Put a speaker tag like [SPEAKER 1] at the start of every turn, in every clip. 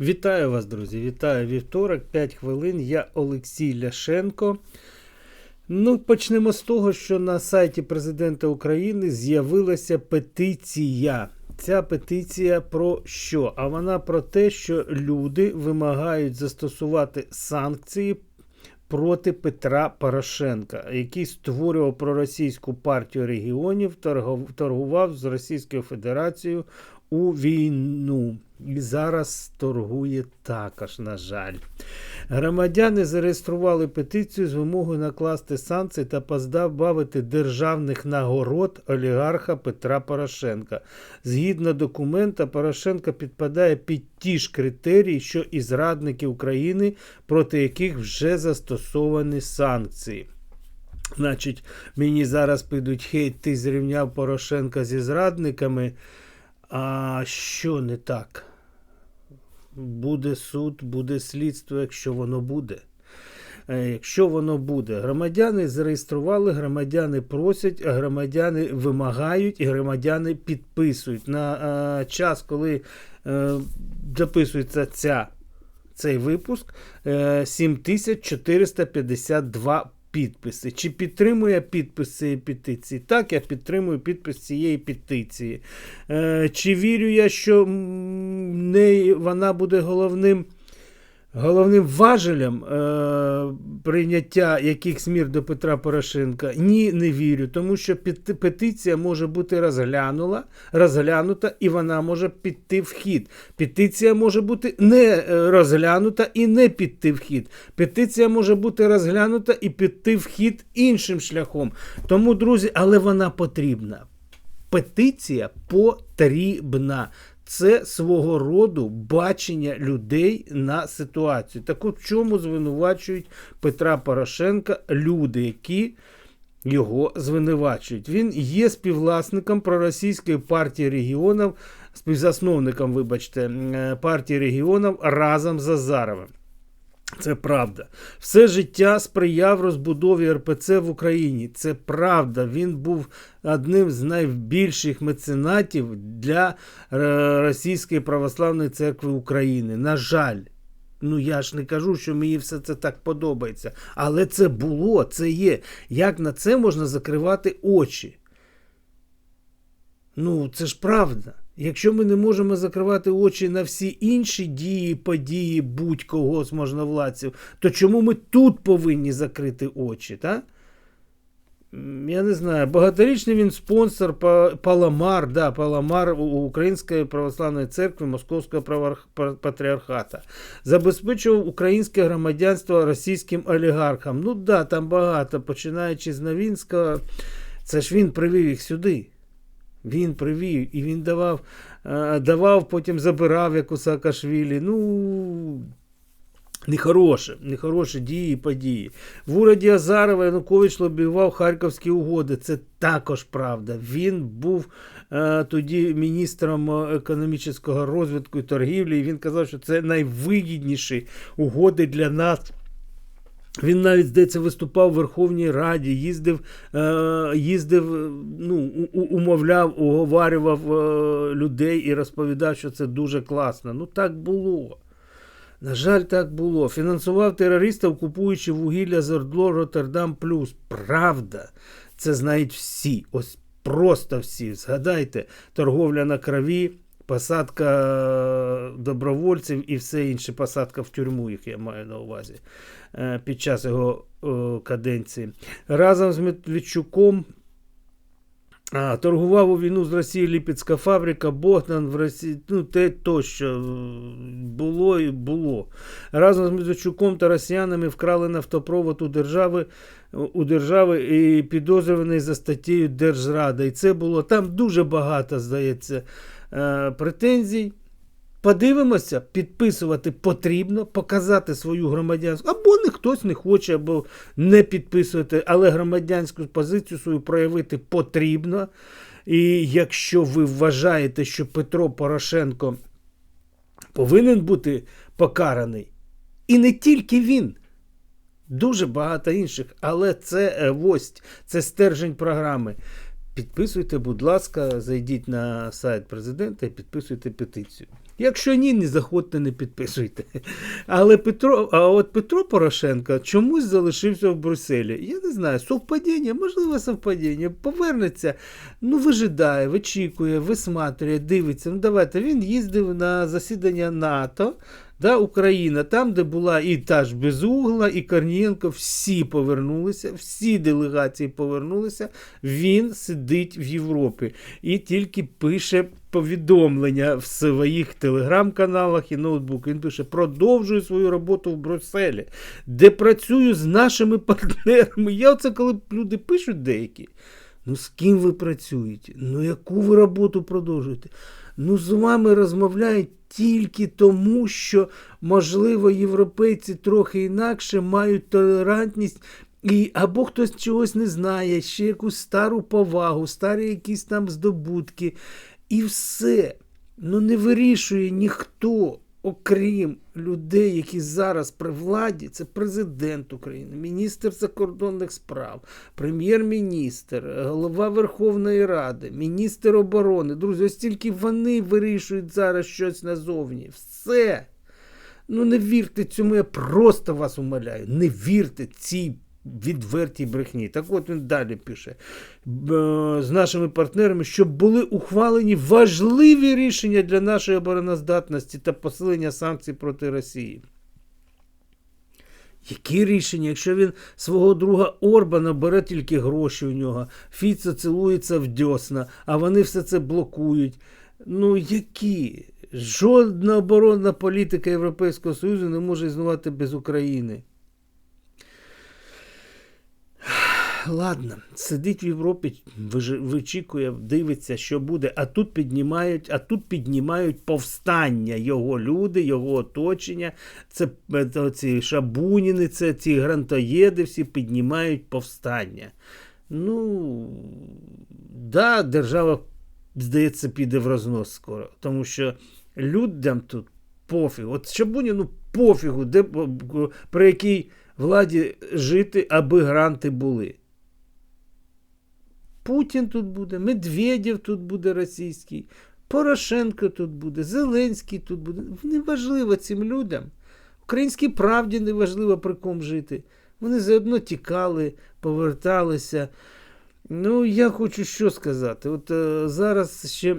[SPEAKER 1] Вітаю вас, друзі! Вітаю вівторок, 5 хвилин. Я Олексій Ляшенко. Ну, почнемо з того, що на сайті президента України з'явилася петиція. Ця петиція про що? А вона про те, що люди вимагають застосувати санкції проти Петра Порошенка, який створював проросійську партію регіонів, торгував з Російською Федерацією у війну. І зараз торгує також, на жаль. Громадяни зареєстрували петицію з вимогою накласти санкції та позбавити державних нагород олігарха Петра Порошенка. Згідно документа, Порошенко підпадає під ті ж критерії, що і зрадники України, проти яких вже застосовані санкції. Значить, мені зараз підуть хейт, ти зрівняв Порошенка зі зрадниками. А що не так? Буде суд, буде слідство, якщо воно буде. Е, Якщо воно буде, громадяни зареєстрували, громадяни просять, громадяни вимагають і громадяни підписують. На е, час, коли е, записується ця, цей випуск, е, 7452 підписи. Чи підтримує підпис цієї петиції? Так, я підтримую підпис цієї петиції. Е, чи вірю я, що в неї вона буде головним. Головним важелем е, прийняття якихось мір до Петра Порошенка ні, не вірю, тому що петиція може бути розглянула, розглянута і вона може піти в хід. Петиція може бути не е, розглянута і не піти в хід. Петиція може бути розглянута і піти в хід іншим шляхом. Тому, друзі, але вона потрібна. Петиція потрібна. Це свого роду бачення людей на ситуацію. Так от в чому звинувачують Петра Порошенка люди, які його звинувачують? Він є співвласником проросійської партії регіонів, співзасновником, вибачте, е, партії регіонів разом з Азаровим. Це правда. Все життя сприяв розбудові РПЦ в Україні. Це правда. Він був одним з найбільших меценатів для е, Російської православної церкви України. На жаль. Ну, я ж не кажу, що мені все це так подобається. Але це було, це є. Як на це можна закривати очі? Ну, це ж правда. Якщо ми не можемо закривати очі на всі інші дії, події будь-кого з можновладців, то чому ми тут повинні закрити очі? Та? М, Я не знаю, багаторічний він спонсор Паламар, да, Паламар Української православної церкви Московського патріархата. Забезпечував українське громадянство російським олігархам. Ну да, там багато, починаючи з Новінського, це ж він привів їх сюди. Він привів і він давав, е, давав, потім забирав, як у Саакашвілі. Ну, нехороше, нехороші дії і події. В уряді Азарова Янукович лобіював Харківські угоди. Це також правда. Він був е, тоді міністром економічного розвитку і торгівлі, і він казав, що це найвигідніші угоди для нас. Він навіть, здається, виступав в Верховній Раді, їздив, е, їздив ну, умовляв, уговарював е, людей і розповідав, що це дуже класно. Ну так було. На жаль, так було. Фінансував терористів, купуючи вугілля з Ордло Роттердам Плюс. Правда, це знають всі. Ось просто всі. Згадайте, торговля на крові, посадка е, добровольців і все інше, посадка в тюрму, їх я маю на увазі під час його е, каденції. Разом з Медведчуком торгував у війну з Росією Ліпецька фабрика, Богдан в Росії, ну те тощо е, було і було. Разом з Медведчуком та росіянами вкрали нафтопровод у держави, у держави і підозрюваний за статтєю Держрада. І це було там дуже багато, здається, е, претензій. Подивимося, підписувати потрібно, показати свою громадянську, або не хтось не хоче, або не підписувати, але громадянську позицію свою проявити потрібно. І якщо ви вважаєте, що Петро Порошенко повинен бути покараний, і не тільки він, дуже багато інших, але це е, це стержень програми. Підписуйте, будь ласка, зайдіть на сайт президента і підписуйте петицію. Якщо ні, не заходьте, не підписуйте. Але Петро, а от Петро Порошенко чомусь залишився в Брюсселі. Я не знаю, совпадіння, можливо, совпадіння. Повернеться, ну вижидає, вичікує, висматрює, дивиться. Ну давайте він їздив на засідання НАТО. Да, Україна, там, де була і та ж Безугла, і Корнієнко, всі повернулися, всі делегації повернулися. Він сидить в Європі і тільки пише повідомлення в своїх телеграм-каналах і ноутбук. Він пише: продовжую свою роботу в Брюсселі, де працюю з нашими партнерами. Я оце коли люди пишуть деякі. Ну, з ким ви працюєте? Ну, яку ви роботу продовжуєте? Ну, з вами розмовляють тільки тому, що, можливо, європейці трохи інакше мають толерантність. І або хтось чогось не знає, ще якусь стару повагу, старі якісь там здобутки. І все. Ну не вирішує ніхто, окрім людей, які зараз при владі, це президент України, міністр закордонних справ, прем'єр-міністр, голова Верховної Ради, міністр оборони. Друзі, ось тільки вони вирішують зараз щось назовні. Все. Ну не вірте цьому, я просто вас умоляю. Не вірте цій відвертій брехні. Так от він далі пише з нашими партнерами, щоб були ухвалені важливі рішення для нашої обороноздатності та посилення санкцій проти Росії. Які рішення, якщо він свого друга Орбана бере тільки гроші у нього, Фіцо цілується в дьосна, а вони все це блокують. Ну, які? Жодна оборонна політика Європейського Союзу не може існувати без України. Ладно, сидить в Європі, вичікує, дивиться, що буде, а тут піднімають, а тут піднімають повстання його люди, його оточення. Це ці шабуніни, це ці грантоєди, всі піднімають повстання. Ну, да, держава, здається, піде в рознос скоро, тому що людям тут пофігу. От Шабуніну пофігу, де, при якій владі жити, аби гранти були. Путін тут буде, Медведєв тут буде російський, Порошенко тут буде, Зеленський тут буде. Неважливо цим людям. Українській правді неважливо при ком жити. Вони заодно тікали, поверталися. Ну, я хочу що сказати. От е, зараз ще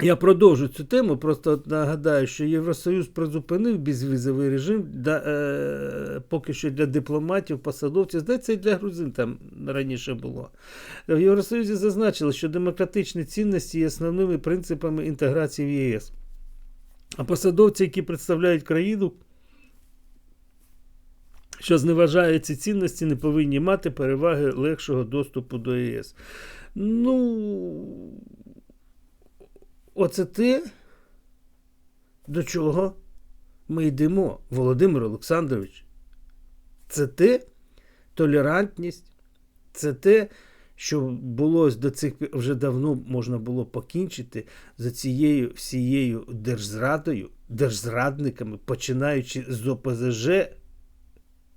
[SPEAKER 1] я продовжу цю тему, просто нагадаю, що Євросоюз призупинив безвізовий режим да, е, поки що для дипломатів, посадовців. Здається, і для грузин там раніше було. В Євросоюзі зазначили, що демократичні цінності є основними принципами інтеграції в ЄС. А посадовці, які представляють країну, що зневажають ці цінності, не повинні мати переваги легшого доступу до ЄС. Ну. Оце те, до чого ми йдемо, Володимир Олександрович. Це те толерантність, це те, що було до цих вже давно можна було покінчити за цією всією держзрадою, держзрадниками, починаючи з ОПЗЖ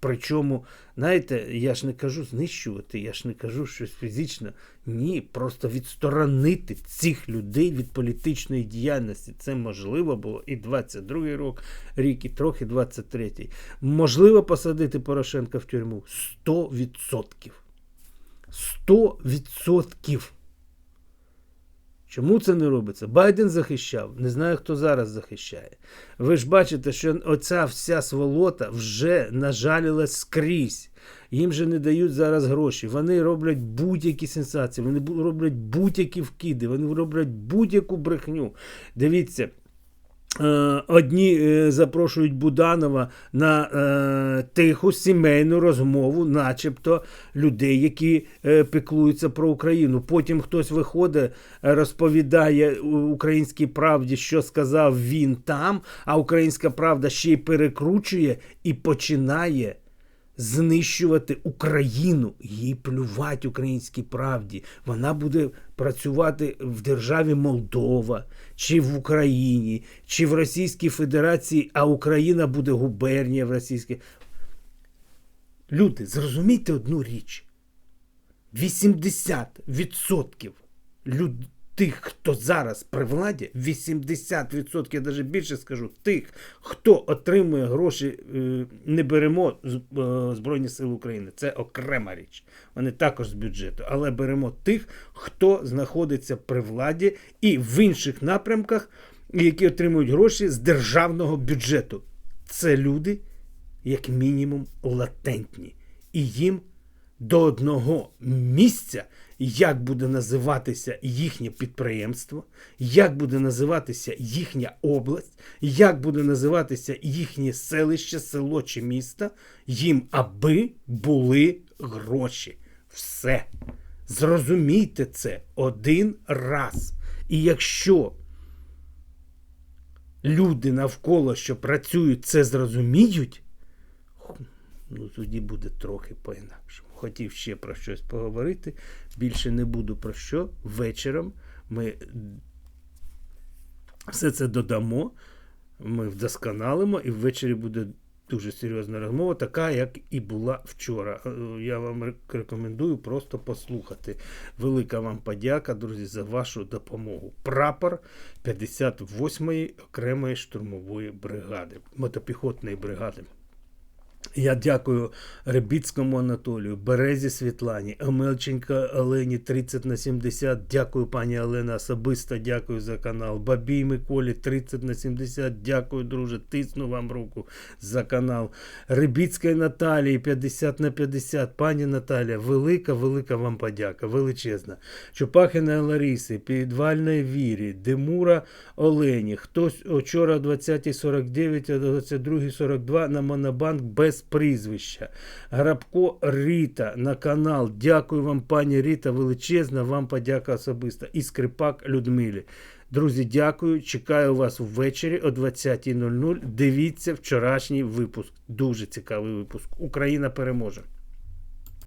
[SPEAKER 1] Причому, знаєте, я ж не кажу знищувати, я ж не кажу щось фізично. Ні, просто відсторонити цих людей від політичної діяльності. Це можливо було і 22-й рік, рік, і трохи 23-й. Можливо посадити Порошенка в тюрму 100%. 100%. Чому це не робиться? Байден захищав, не знаю, хто зараз захищає. Ви ж бачите, що оця вся сволота вже нажалілась скрізь. Їм же не дають зараз гроші. Вони роблять будь-які сенсації, вони роблять будь-які вкиди, вони роблять будь-яку брехню. Дивіться. Е, одні е, запрошують Буданова на е, тиху сімейну розмову, начебто людей, які піклуються про Україну. Потім хтось виходить, розповідає українській правді, що сказав він там, а українська правда ще й перекручує і починає знищувати Україну, їй плювати українській правді. Вона буде працювати в державі Молдова, чи в Україні, чи в Російській Федерації, а Україна буде губернія в Російській. Люди, зрозумійте одну річ: 80% людей тих, хто зараз при владі, 80%, я навіть більше скажу, тих, хто отримує гроші, е, не беремо е, Збройні Сили України. Це окрема річ. Вони також з бюджету. Але беремо тих, хто знаходиться при владі і в інших напрямках, які отримують гроші з державного бюджету. Це люди, як мінімум, латентні. І їм до одного місця, як буде називатися їхнє підприємство, як буде називатися їхня область, як буде називатися їхнє селище, село чи місто, їм аби були гроші. Все. Зрозумійте це один раз. І якщо люди навколо, що працюють, це зрозуміють, ну тоді буде трохи по-інакшому. Хотів ще про щось поговорити. Більше не буду про що. Вечором ми все це додамо, ми вдосконалимо, і ввечері буде дуже серйозна розмова, така, як і була вчора. Е, Я вам рекомендую просто послухати. Велика вам подяка, друзі, за вашу допомогу. Прапор 58-ї окремої штурмової бригади, мотопіхотної бригади. Я дякую Рибіцькому Анатолію, Березі Світлані, Омельченка Олені 30 на 70. Дякую, пані Олена, особисто дякую за канал. Бабій Миколі 30 на 70. Дякую, друже. Тисну вам руку за канал. Рибіцької Наталії 50 на 50. Пані Наталія, велика, велика вам подяка, величезна. Чупахіна Ларіси, Підвальної Вірі, Демура Олені. Хтось вчора о 20.49, о 22.42 на Монобанк без прізвища. Грабко Ріта на канал. Дякую вам, пані Ріта, величезна вам подяка особиста. І Скрипак Людмилі. Друзі, дякую. Чекаю вас ввечері о 20.00. Дивіться вчорашній випуск. Дуже цікавий випуск. Україна переможе.